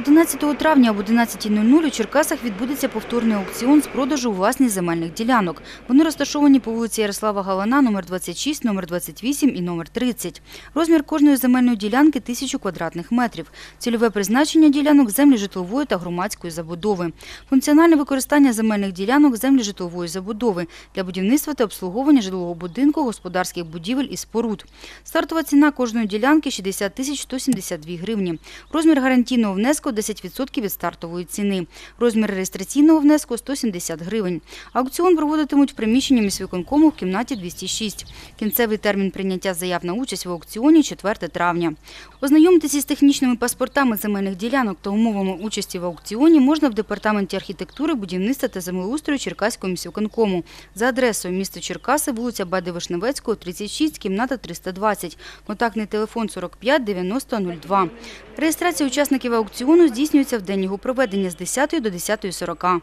11 травня об 11.00 у Черкасах відбудеться повторний аукціон з продажу власних земельних ділянок. Вони розташовані по вулиці Ярослава Галана, номер 26, номер 28 і номер 30. Розмір кожної земельної ділянки – 1000 квадратних метрів. Цільове призначення ділянок – землі житлової та громадської забудови. Функціональне використання земельних ділянок – землі житлової забудови для будівництва та обслуговування житлового будинку, господарських будівель і споруд. Стартова ціна кожної ділянки – 60 тисяч 172 гривні. Розмір гарантійного внеску – 10% від стартової ціни. Розмір реєстраційного внеску – 170 гривень. Аукціон проводитимуть в приміщенні міськвиконкому в кімнаті 206. Кінцевий термін прийняття заяв на участь в аукціоні – 4 травня. Ознайомитися із технічними паспортами земельних ділянок та умовами участі в аукціоні можна в Департаменті архітектури, будівництва та землеустрою Черкаського міськвиконкому за адресою місто Черкаси, вулиця Бади Вишневецького, 36, кімната 320, контактний телефон 45 90 02. Реєстрація учасників аукціону здійснюється в день його проведення з 10 до 10.40.